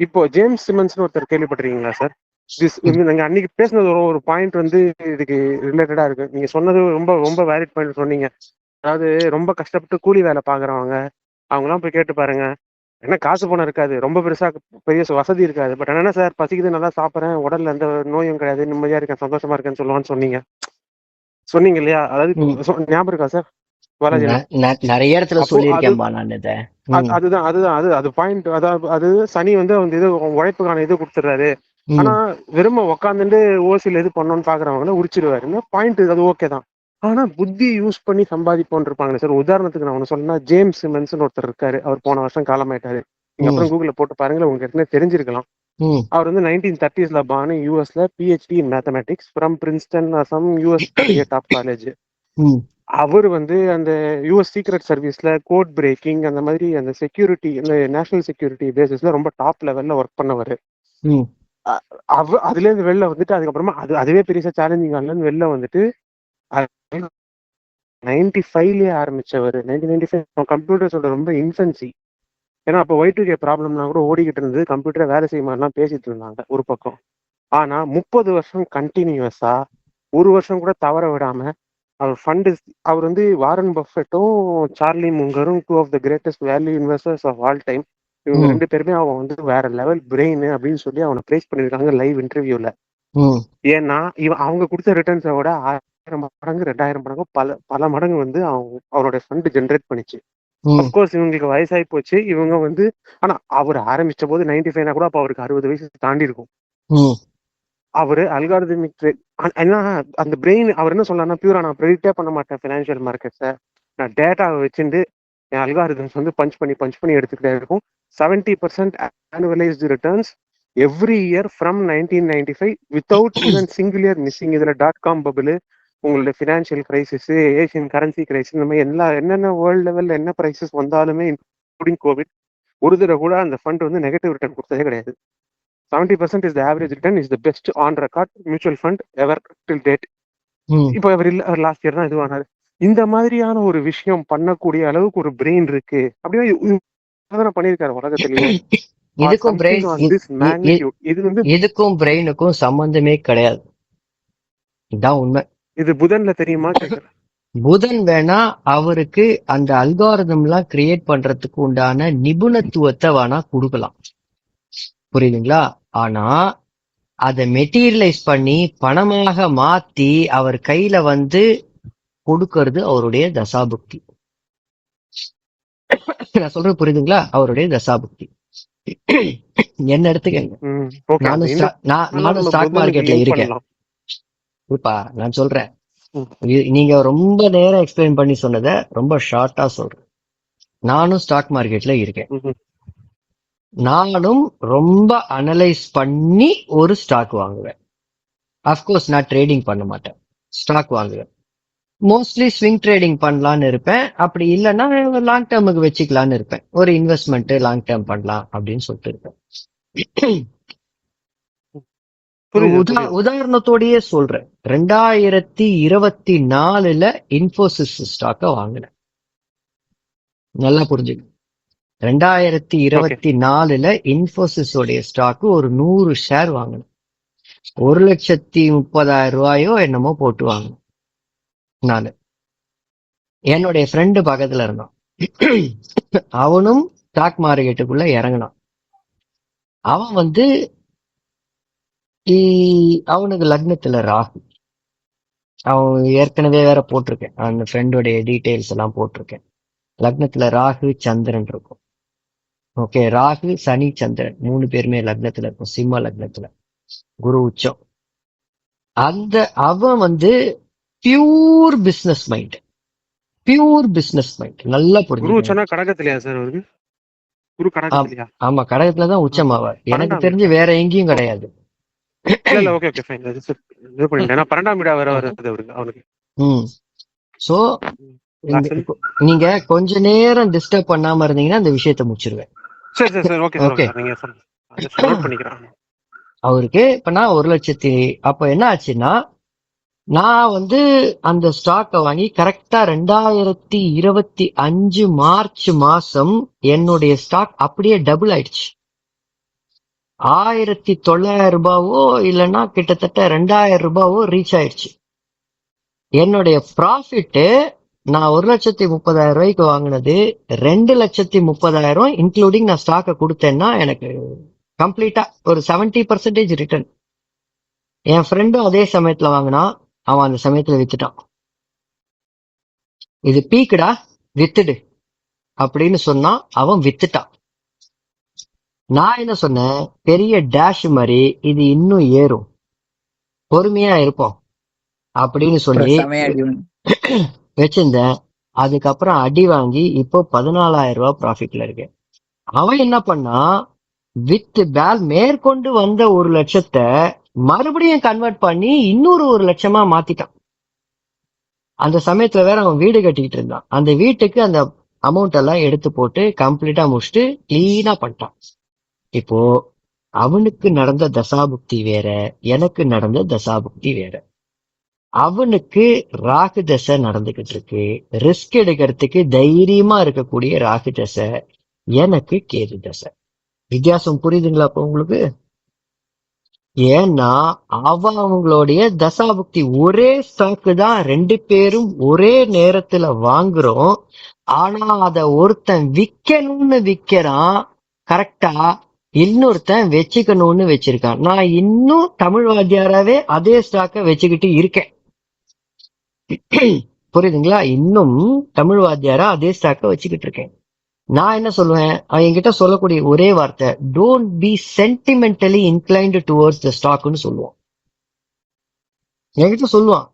இப்போ ஜேம்ஸ் சிமன்ஸ்னு ஒருத்தர் கேள்விப்பட்டிருக்கீங்களா சார் திஸ் நீங்க அன்னைக்கு பேசுனது ஒரு ஒரு பாயிண்ட் வந்து இதுக்கு ரிலேட்டடா இருக்கு. நீங்க சொன்னது ரொம்ப ரொம்ப வேலிட் பாயிண்ட் சொன்னீங்க. அதாவது ரொம்ப கஷ்டப்பட்டு கூலி வேலை பாக்குறவங்க அவங்கலாம் போய் கேட்டு பாருங்க. என்ன காசு பணம் இருக்காது. ரொம்ப பெருசா பெரிய வசதி இருக்காது. பட் என்ன சார் பசிக்குது நல்லா சாப்பிட்றேன். உடல்ல எந்த நோயும் கிடையாது. நிம்மதியா இருக்கேன் சந்தோஷமா இருக்கேன்னு சொல்லுவான்னு சொன்னீங்க. சொன்னீங்க இல்லையா? அதாவது ஞாபகம் இருக்கா சார் நிறைய இடத்துல ம், அதுதான் அதுதான் அது அது பாயிண்ட் அதாவது அது சனி வந்து அந்த இது உழைப்புக்கான இது கொடுத்துறாரு ஆனா வெறும உக்காந்துட்டு ஓசில இது பண்ணணும்னு பாக்குறவங்கள உரிச்சிருவாரு. பாயிண்ட் அது ஓகே தான். ஆனா புத்தி யூஸ் பண்ணி சம்பாதிப்போன் இருப்பாங்க சார். உதாரணத்துக்கு நான் ஒண்ணு சொன்னா ஜேம்ஸ் சிமன்ஸ் ஒருத்தர் இருக்காரு. அவர் போன வருஷம் காலமாயிட்டாரு. நீங்க. அப்புறம் கூகுள்ல போட்டு பாருங்களேன். உங்களுக்கு ஏற்கனவே தெரிஞ்சிருக்கலாம். அவர் வந்து நைன்டீன் தேர்ட்டிஸ்ல பானு யூஎஸ்ல PhD in mathematics from Princeton some US top college அவர் வந்து அந்த யூஎஸ் சீக்ரெட் சர்வீஸ்ல கோட் பிரேக்கிங் அந்த மாதிரி அந்த செக்யூரிட்டி இந்த நேஷனல் செக்யூரிட்டி பேசிஸ்ல ரொம்ப டாப் லெவல்ல ஒர்க் பண்ணவர். அவ அதுல இருந்து வெளில வந்துட்டு அதுக்கப்புறமா அது அதுவே பெரிய சேலஞ்சிங் ஆகலன்னு வெளில வந்துட்டு நைன்டி ஃபைவ்லயே ஆரம்பிச்சவர். நைன்டீன் நைன்டி ஃபைவ் கம்ப்யூட்டர்ஸோட ரொம்ப இன்ஃபென்சி ஏன்னா அப்போ ஒய் டூ கே ப்ராப்ளம்னா கூட ஓடிக்கிட்டு இருந்தது. கம்ப்யூட்டரை வேலை செய்யுமாலாம் பேசிட்டு இருந்தாங்க ஒரு பக்கம். ஆனா முப்பது வருஷம் கண்டினியூஸா ஒரு வருஷம் கூட தவற விடாம அவர் ஃபண்டு அவர் வந்து வாரன் பஃபெட்டும் Charlie முங்கரும் two of the greatest value investors of all time இவங்க. ரெண்டு பேருமே அவன் வந்து வேற லெவல் பிரெயின் அப்படின்னு சொல்லி அவனை ப்ரைஸ் பண்ணிருக்காங்க லைவ் இன்டர்வியூல ஏன்னா இவன் அவங்க கொடுத்த ரிட்டர்ன்ஸை விட ஆயிரம் மடங்கு ரெண்டாயிரம் மடங்கு பல பல மடங்கு வந்து அவங்க அவருடைய ஃபண்ட் ஜென்ரேட் பண்ணிச்சு. அப்கோர்ஸ் இவங்களுக்கு வயசாகி போச்சு. இவங்க வந்து ஆனா அவர் ஆரம்பிச்ச போது நைன்டி ஃபைவ்னா கூட அப்போ அவருக்கு அறுபது வயசு தாண்டி இருக்கும். அவரு அல்காரதமிக் ஏன்னா அந்த பிரெயின் அவர் என்ன சொல்லலாம்னா பியூரா நான் ப்ரெடிக்டே பண்ண மாட்டேன் ஃபினான்ஷியல் மார்க்கெட்ஸை நான் டேட்டாவை வச்சுட்டு என் அல்காரிதம்ஸ் வந்து பஞ்ச் பண்ணி பஞ்ச் பண்ணி எடுத்துக்கிட்டே இருக்கும். Seventy percent annualised returns every year from nineteen ninety five without even single year missing இதுல டாட் காம் பபிள் உங்களோட financial crisis Asian currency crisis இந்த மாதிரி எல்லா என்னென்ன வேர்ல்டு லெவல்ல என்ன பிரைசஸ் வந்தாலுமே இன்க்ளூடிங் கோவிட் ஒரு தடவை கூட அந்த ஃபண்ட் வந்து நெகட்டிவ் ரிட்டர்ன் கொடுத்ததே கிடையாது. Seventy percent is the average return is the best on record mutual fund ever till date. இப்போ அவர் இல்ல அவர் லாஸ்ட் இயர் தான் இதுவானாரு. இந்த மாதிரியான ஒரு விஷயம் பண்ணக்கூடிய அளவுக்கு ஒரு பிரெயின் இருக்கு. சாதனை பண்ணியிருக்காரு உலகத்திலேயே. இதுக்கும் பிரெயின் இதுக்கும் பிரெயினுக்கும் சம்பந்தமே கிடையாது. இதான் உண்மை. இது புதன்ல தெரியுமா கேக்குறேன். புதன் வேணா அவருக்கு அந்த அல்காரதம் எல்லாம் கிரியேட் பண்றதுக்கு உண்டான நிபுணத்துவத்தை வேணா கொடுக்கலாம். புரியுதுங்களா? ஆனா அதை மெட்டீரியலைஸ் பண்ணி பணமாக மாத்தி அவர் கையில வந்து கொடுக்கறது அவருடைய தசாபுக்தி. நான் சொல்றது புரியுதுங்களா? அவருடைய தசாபுக்தி. என்ன எடுத்துக்கங்க. நானும் நானும் ஸ்டாக் மார்க்கெட்ல இருக்கேன். இப்பா நான் சொல்றேன். நீங்க ரொம்ப நேரம் எக்ஸ்பிளைன் பண்ணி சொன்னதை ரொம்ப ஷார்ட்டா சொல்றேன். நானும் ஸ்டாக் மார்க்கெட்ல இருக்கேன். நானும் ரொம்ப அனலைஸ் பண்ணி ஒரு ஸ்டாக் வாங்குவேன். அஃப்கோர்ஸ் நான் ட்ரேடிங் பண்ண மாட்டேன். ஸ்டாக் வாங்குவேன். மோஸ்ட்லி ஸ்விங் ட்ரேடிங் பண்ணலாம்னு இருப்பேன். அப்படி இல்லைன்னா லாங் டேர்முக்கு வச்சுக்கலாம்னு இருப்பேன். ஒரு இன்வெஸ்ட்மெண்ட் லாங் டேர்ம் பண்ணலாம் அப்படின்னு சொல்லிட்டு இருப்பேன். உதாரணத்தோடயே சொல்றேன். ரெண்டாயிரத்தி இருபத்தி நாலுல இன்ஃபோசிஸ் ஸ்டாக்க வாங்கினேன். நல்லா புரிஞ்சுக்க ரெண்டாயிரத்தி இருபத்தி நாலுல இன்ஃபோசிஸ் உடைய ஸ்டாக்கு ஒரு நூறு ஷேர் வாங்கினேன் ஒரு லட்சத்தி முப்பதாயிரம் ரூபாயோ என்னமோ போட்டு வாங்கினேன் நானு. என்னுடைய ஃப்ரெண்டு பக்கத்துல இருந்தான் அவனும் ஸ்டாக் மார்க்கெட்டுக்குள்ள இறங்கினான். அவன் வந்து அவனுக்கு லக்னத்துல ராகு. அவன் ஏற்கனவே வேற போட்டிருக்கேன். அந்த ஃப்ரெண்டோடைய டீட்டெயில்ஸ் எல்லாம் போட்டிருக்கேன். லக்னத்துல ராகு சந்திரன் இருக்கும். ஓகே ராகு சனி சந்திரன். மூணு பேருமே லக்னத்துல இருக்கும். சிம்ம லக்னத்துல. குரு உச்சம். அந்த அவன் வந்து pure business mind pure business mind நல்லா புரிஞ்சு உச்சனா கடகத்திலையா சார் அவருக்கு? குரு கடகத்திலையா? ஆமா கடகத்துலதான் உச்சமாவார். எனக்கு தெரிஞ்சு வேற எங்கேயும் கிடையாது. நீங்க கொஞ்ச நேரம் டிஸ்டர்ப் பண்ணாம இருந்தீங்கன்னா அந்த விஷயத்த முடிச்சிருவேன். சரி சரி சரி ஓகே. ஓகே நீங்க நோட் பண்ணிக்கிறேன். அவருக்கு இப்ப நான் ஒரு லட்சத்தி அப்ப என்ன ஆச்சுன்னா நான் வந்து அந்த ஸ்டாக்கை வாங்கி கரெக்டா ரெண்டாயிரத்தி இருபத்தி அஞ்சு மார்ச் மாசம் என்னுடைய ஸ்டாக் அப்படியே டபுள் ஆயிடுச்சு. ஆயிரத்தி தொள்ளாயிரம் ரூபாவோ இல்லைன்னா கிட்டத்தட்ட ரெண்டாயிரம் ரூபாவோ ரீச் ஆயிடுச்சு. என்னுடைய ப்ராஃபிட் நான் ஒரு லட்சத்தி முப்பதாயிரம் ரூபாய்க்கு வாங்கினது ரெண்டு லட்சத்தி முப்பதாயிரம் இன்க்ளூடிங் நான் ஸ்டாக்கை கொடுத்தேன்னா எனக்கு கம்ப்ளீட்டா ஒரு செவன்டி பர்சன்டேஜ் ரிட்டர்ன் என் ஃப்ரெண்டும் அதே சமயத்துல வாங்கினா அவன் அந்த சமயத்துல வித்துட்டான். இது பீக்குடா வித்துடு அப்படின்னு சொன்னா அவன் வித்துட்டான். நான் என்ன சொன்னேன்? பெரிய டேஷ் மாதிரி இது இன்னும் ஏறும். பொறுமையா இருப்போம் அப்படின்னு சொல்லி. வச்சிருந்தேன். அதுக்கப்புறம் அடி வாங்கி இப்போ பதினாலாயிரம் ரூபாய் ப்ராஃபிட்ல இருக்கு. அவன் என்ன பண்ணா வித் பேல் மேற்கொண்டு வந்த ஒரு லட்சத்தை மறுபடியும் கன்வெர்ட் பண்ணி இன்னொரு ஒரு லட்சமா மாத்திட்டான். அந்த சமயத்துல வேற அவன் வீடு கட்டிக்கிட்டு இருந்தான். அந்த வீட்டுக்கு அந்த அமௌண்ட் எல்லாம் எடுத்து போட்டு கம்ப்ளீட்டா முடிச்சுட்டு கிளீனா பண்ணிட்டான். இப்போ அவனுக்கு நடந்த தசாபுக்தி வேற எனக்கு நடந்த தசாபுக்தி வேற. அவனுக்கு ராகு தசை நடந்துகிட்டு இருக்கு. ரிஸ்க் எடுக்கிறதுக்கு தைரியமா இருக்கக்கூடிய ராகு தசை எனக்கு கேது தசை. வித்தியாசம் புரியுதுங்களா அப்போ உங்களுக்கு? ஏன்னா அவ அவங்களுடைய தசாபுக்தி ஒரே ஸ்டாக்கு தான். ரெண்டு பேரும் ஒரே நேரத்துல வாங்குறோம். ஆனா அத ஒருத்தன் விக்கணும்னு விக்கிறான் கரெக்டா இன்னொருத்தன் வச்சுக்கணும்னு வச்சிருக்கான். நான் இன்னும் தமிழ் வாத்தியாராவே அதே ஸ்டாக்கை வச்சுக்கிட்டு இருக்கேன். புரியுதுங்களா? இன்னும் தமிழ் வாத்தியாரா அதே ஸ்டாக்க வச்சுக்கிட்டு இருக்கேன். நான் என்ன சொல்லுவேன்? அவன் என்கிட்ட சொல்லக்கூடிய ஒரே வார்த்தை don't be sentimentally inclined towards the ஸ்டாக்னு சொல்லுவான். என்கிட்ட சொல்லுவான்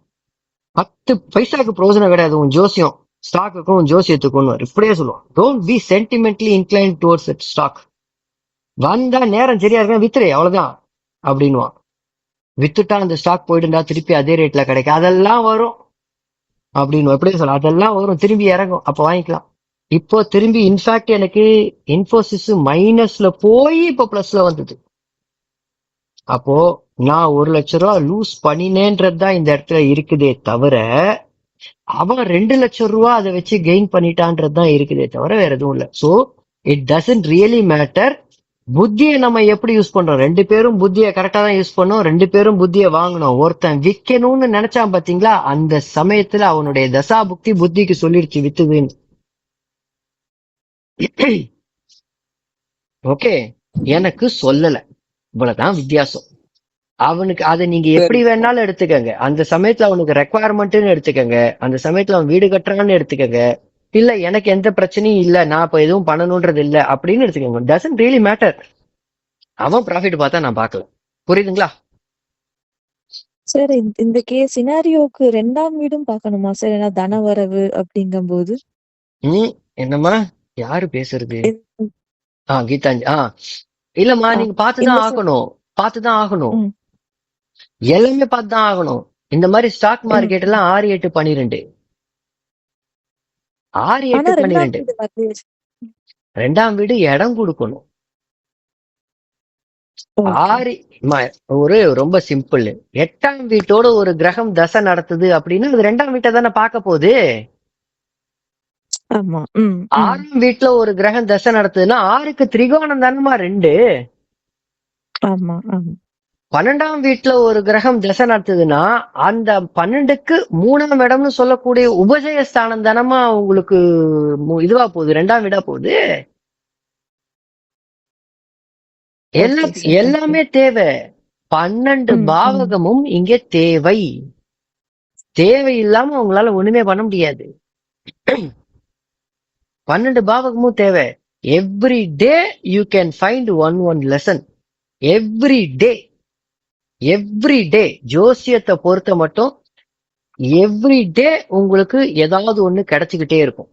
பத்து பைசாக்கு பிரோஜனம் கிடையாது உன் ஜோசியம் ஸ்டாக்குக்கும் உன் ஜோசியத்துக்கும் இப்படியே சொல்லுவான் don't be sentimentally incline towards stock வந்தா நேரம் சரியா இருக்கா வித்துரு அவ்வளவுதான் அப்படின்னுவான். வித்துட்டா அந்த ஸ்டாக் போயிட்டுண்டா திருப்பி அதே ரேட்ல கிடைக்கும். அதெல்லாம் வரும். அப்படின்னு எப்படி சொல்லலாம் அதெல்லாம் வரும். திரும்பி இறங்கும். அப்ப வாங்கிக்கலாம். இப்போ திரும்பி இன்ஃபேக்ட் எனக்கு இன்ஃபோசிஸ் மைனஸ்ல போய் இப்போ பிளஸ்ல வந்தது. அப்போ நான் ஒரு லட்ச ரூபா லூஸ் பண்ணினேன்றது தான் இந்த இடத்துல இருக்குதே தவிர அவன் ரெண்டு லட்சம் ரூபா அதை வச்சு கெயின் பண்ணிட்டான்றது தான் இருக்குதே தவிர வேற எதுவும் இல்லை. So it doesn't really matter புத்தியை நம்ம எப்படி யூஸ் பண்றோம்? ரெண்டு பேரும் புத்தியை கரெக்டா தான் யூஸ் பண்ணோம். ரெண்டு பேரும் புத்தியை வாங்கணும் ஒருத்தன் விக்கணும்னு நினைச்சான் பாத்தீங்களா? அந்த சமயத்துல அவனுடைய தசா புக்தி புத்திக்கு சொல்லிடுச்சு வித்துதுன்னு. ஓகே எனக்கு சொல்லல. இவ்வளவுதான் வித்தியாசம். அவனுக்கு அதை நீங்க எப்படி வேணாலும் எடுத்துக்கங்க. அந்த சமயத்துல அவனுக்கு ரெக்குவயர்மெண்ட்னு எடுத்துக்கங்க. அந்த சமயத்துல அவன் வீடு கட்டுறான்னு எடுத்துக்கங்க. இல்ல எனக்கு எந்த பிரச்சனையும் இல்ல. நான் இப்ப எதுவும் பண்ணணும்ன்றது இல்ல. அப்படின்னு எடுத்துக்கோங்க. டசன்ட் ரியலி மேட்டர் அவன் ப்ராஃபிட் பார்த்தா நான் பார்க்கல. புரியுதுங்களா? சார் இந்த- கே சினாரியோக்கு ரெண்டாம் வீடும் பார்க்கணுமா சார் ஏன்னா தனவரவு அப்படிங்கும்போது. ம் என்னம்மா? யாரு பேசுறது? ஆ கீதாஞ்சி ஆ. இல்லம்மா நீங்க பார்த்துதான் ஆகணும். பார்த்துதான் ஆகணும். எல்லாமே பார்த்துதான் ஆகணும். இந்த மாதிரி ஸ்டாக் மார்க்கெட் எல்லாம் ஆறு எட்டு பன்னிரெண்டு. ஆறு எட்டு பன்னிரெண்டு. ரெண்டாம் வீடு இடம் கொடுக்கணும். ஆறு ஒரு ரொம்ப சிம்பிள் எட்டாம் வீட்டோட ஒரு கிரகம் தசை நடத்துது அப்படின்னா அது ரெண்டாம் வீட்டை தானே பார்க்க போகுது. ஆறாம் வீட்டுல ஒரு கிரகம் தசை நடத்துதுன்னா ஆறுக்கு திரிகோணம் தானமா ரெண்டு? பன்னெண்டாம் வீட்டுல ஒரு கிரகம் தசை நடத்துதுன்னா அந்த பன்னெண்டுக்கு மூணாம் இடம்னு சொல்லக்கூடிய உபஜய ஸ்தானம் தானமா உங்களுக்கு இதுவா போகுது ரெண்டாம் வீடா போகுது? எல்லா. எல்லாமே தேவை. பன்னெண்டு. பாவகமும் இங்க தேவை. தேவை இல்லாம உங்களால ஒண்ணுமே பண்ண முடியாது. பன்னெண்டு பாவகமும் தேவை. Every day you can find one one lesson every day every day ஜோசியத்தை பொறுத்த மட்டும் எவ்ரி டே உங்களுக்கு ஏதாவது ஒண்ணு கிடைச்சிக்கிட்டே இருக்கும்.